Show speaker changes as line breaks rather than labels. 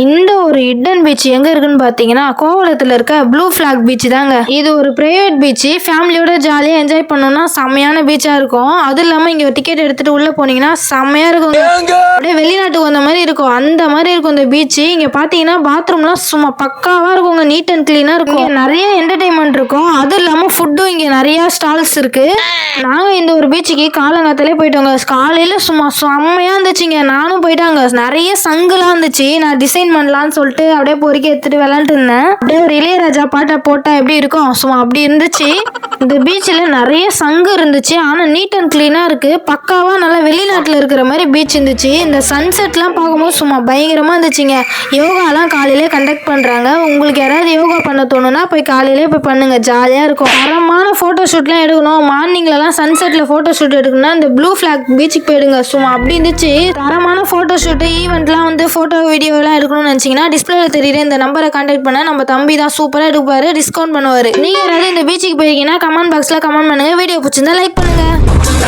இந்த ஒரு hidden beach எங்க இருக்குன்னு பாத்தீங்கன்னா கோவளத்துல இருக்க ப்ளூ ஃபிளாக் பீச் தாங்க. இது ஒரு பிரைவேட் பீச் ஃபேமிலியோட ஜாலியா என்ஜாய் பண்ணணும்னா செம்மையான பீச்சா இருக்கும். அதுவும் இல்லாம இங்க டிக்கெட் எடுத்துட்டு உள்ள போனீங்கன்னா செம்மையா இருக்கும். அப்படியே வெளிநாட்டுக்கு வந்த மாதிரி இருக்கும். அந்த மாதிரி இருக்கும் இந்த பீச் இங்க பாத்தீங்கன்னா பாத்ரூம்லாம் சும்மா பக்காவா இருக்குங்க. நீட் அண்ட் கிளீனா இருக்கும். நிறைய என்டர்டைன்மெண்ட் இருக்கும். அதுவும் இல்லாம ஃபுட்டும் இங்கே நிறையா ஸ்டால்ஸ் இருக்குது நாங்கள் இந்த ஒரு பீச்சுக்கு காலங்காத்தாலே போயிட்டோங்க. காலையில் சும்மா செம்மையாக இருந்துச்சுங்க. நானும் போயிட்டாங்க. நிறைய சங்குலாம் இருந்துச்சு. நான் டிசைன் பண்ணலான்னு சொல்லிட்டு அப்படியே பொறுக்கி எடுத்துகிட்டு விளாண்டுட்டு இருந்தேன். அப்படியே ஒரு இளையராஜா பாட்டை போட்டால் எப்படி இருக்கும்? சும்மா அப்படி இருந்துச்சு. இந்த பீச்சில் நிறைய சங்கு இருந்துச்சு. ஆனால் நீட் அண்ட் க்ளீனாக இருக்குது பக்காவாக நல்லா வெளிநாட்டில் இருக்கிற மாதிரி பீச் இருந்துச்சு. இந்த சன்செட்லாம் பார்க்கும்போது சும்மா பயங்கரமாக இருந்துச்சுங்க. யோகாலாம் காலையிலே கண்டக்ட் பண்ணுறாங்க உங்களுக்கு யாராவது யோகா பண்ண தோணுன்னா போய் காலையிலே போய் பண்ணுங்க. ஜாலியாக இருக்கும். தரமான ஃபோட்டோ ஷூட்லாம் எடுக்கணும். மார்னிங்லலாம் சன்செட்டில் ஃபோட்டோ ஷூட் எடுக்கணும்னா இந்த ப்ளூ ஃப்ளாக் பீச்சுக்கு போயிடுங்க. சும்மா அப்படி இருந்துச்சு. தரமான ஃபோட்டோ ஷூட்டு ஈவெண்ட்லாம் வந்து ஃபோட்டோ வீடியோலாம் எடுக்கணும்னு நினச்சிங்கன்னா டிஸ்பிளேல தெரியுற இந்த நம்பரை கான்டாக்ட் பண்ண நம்ம தம்பி தான் சூப்பராக எடுப்பார் டிஸ்கவுண்ட் பண்ணுவார். நீங்கள் யாராவது இந்த பீச்சுக்கு போயிருக்கீங்கன்னா கமெண்ட் பாக்ஸில் கமெண்ட் பண்ணுங்கள் வீடியோ பிடிச்சிருந்தா லைக் பண்ணுங்கள்